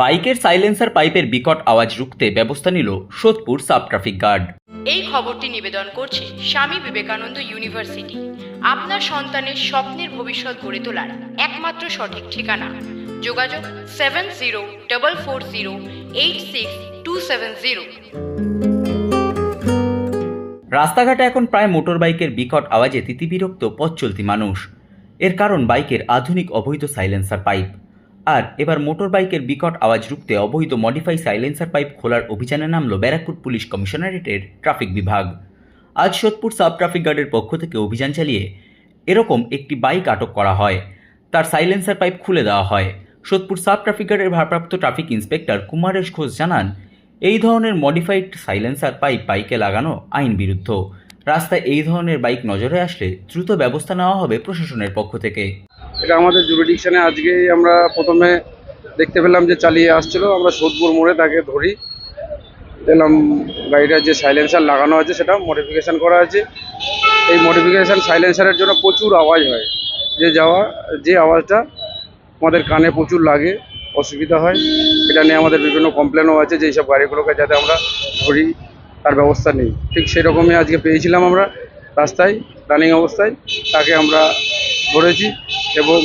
বাইকের সাইলেন্সার পাইপের বিকট আওয়াজ রুখতে ব্যবস্থা নিল সোদপুর সাব ট্রাফিক গার্ড। এই খবরটি নিবেদন করছে স্বামী বিবেকানন্দ ইউনিভার্সিটি। আপনার সন্তানের স্বপ্নের ভবিষ্যৎ গড়ে তোলার একমাত্র সঠিক ঠিকানা। যোগাযোগ seven zero double four zero eight six two seven zero. রাস্তাঘাটে এখন প্রায় মোটর বাইকের বিকট আওয়াজে তিতিবিরক্ত পথ চলতি মানুষ। এর কারণ বাইকের আধুনিক অবৈধ সাইলেন্সার পাইপ। আর এবার মোটর বাইকের বিকট আওয়াজ রুখতে অবৈধ মডিফাই সাইলেন্সার পাইপ খোলার অভিযানে নামল ব্যারাকপুর পুলিশ কমিশনারেটের ট্রাফিক বিভাগ। আজ সোদপুর সাব ট্রাফিক গার্ডের পক্ষ থেকে অভিযান চালিয়ে এরকম একটি বাইক আটক করা হয়। তার সাইলেন্সার পাইপ খুলে দেওয়া হয়। সোদপুর সাব ট্রাফিক গার্ডের ভারপ্রাপ্ত ট্রাফিক ইন্সপেক্টর কুমারেশ ঘোষ জানান, এই ধরনের মডিফাইড সাইলেন্সার পাইপ বাইকে লাগানো আইন বিরুদ্ধ। রাস্তায় এই ধরনের বাইক নজরে আসলে দ্রুত ব্যবস্থা নেওয়া হবে প্রশাসনের পক্ষ থেকে। এটা আমাদের জুরিডিকশনে আজকেই আমরা প্রথমে দেখতে পেলাম যে চালিয়ে আসছিল, আমরা সোদপুর মোড়ে তাকে ধরি। দেখলাম গাড়িটার যে সাইলেন্সার লাগানো আছে, সেটা মডিফিকেশান করা আছে। এই মডিফিকেশান সাইলেন্সারের জন্য প্রচুর আওয়াজ হয়। যে যাওয়া, যে আওয়াজটা আমাদের কানে প্রচুর লাগে, অসুবিধা হয়। এটা নিয়ে আমাদের বিভিন্ন কমপ্লেনও আছে যে এইসব গাড়িগুলোকে যাতে আমরা ধরি, তার ব্যবস্থা নেই। ঠিক সেরকমই আজকে পেয়েছিলাম আমরা রাস্তায় রানিং অবস্থায়, তাকে আমরা ধরেছি। এবং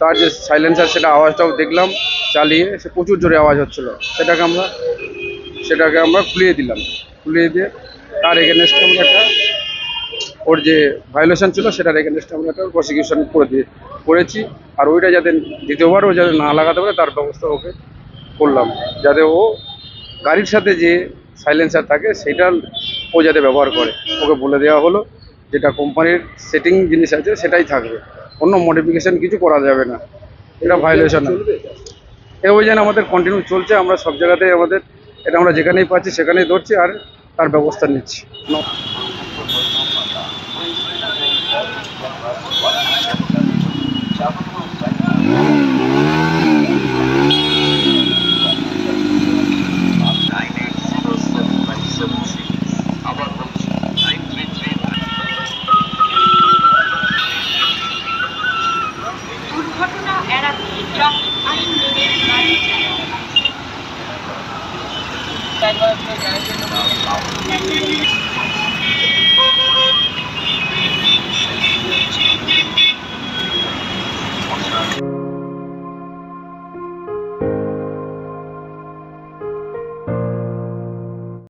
তার যে সাইলেন্সার সেটা আওয়াজটাও দেখলাম, চালিয়ে সে প্রচুর জোরে আওয়াজ হচ্ছিল। সেটাকে আমরা সেটাকে আমরা খুলিয়ে দিলাম। খুলিয়ে দিয়ে তার এগেনস্টে আমরা একটা, ওর যে ভায়োলেশন ছিল, সেটার এগেনস্টে আমরা একটা প্রসিকিউশন করে দিয়ে, করেছি। আর ওইটা যাতে দ্বিতীয়বার ও যাতে না লাগাতে পারে, তার ব্যবস্থা ওকে করলাম। যাতে ও গাড়ির সাথে যে সাইলেন্সার থাকে সেটা ও যাতে ব্যবহার করে। ওকে বলে দেওয়া হলো, যেটা কোম্পানির সেটিং জিনিস আছে, সেটাই থাকবে। অন্য মডিফিকেশন কিছু করা যাবে না। এটা ভায়োলেশন এই অভিযান আমাদের কন্টিনিউ চলছে, আমরা সব জায়গাতেই আমাদের, এটা আমরা যেখানেই পাচ্ছি সেখানেই ধরছি আর তার ব্যবস্থা নিচ্ছি। Party trong 1 Minute Live Channel. Thank you.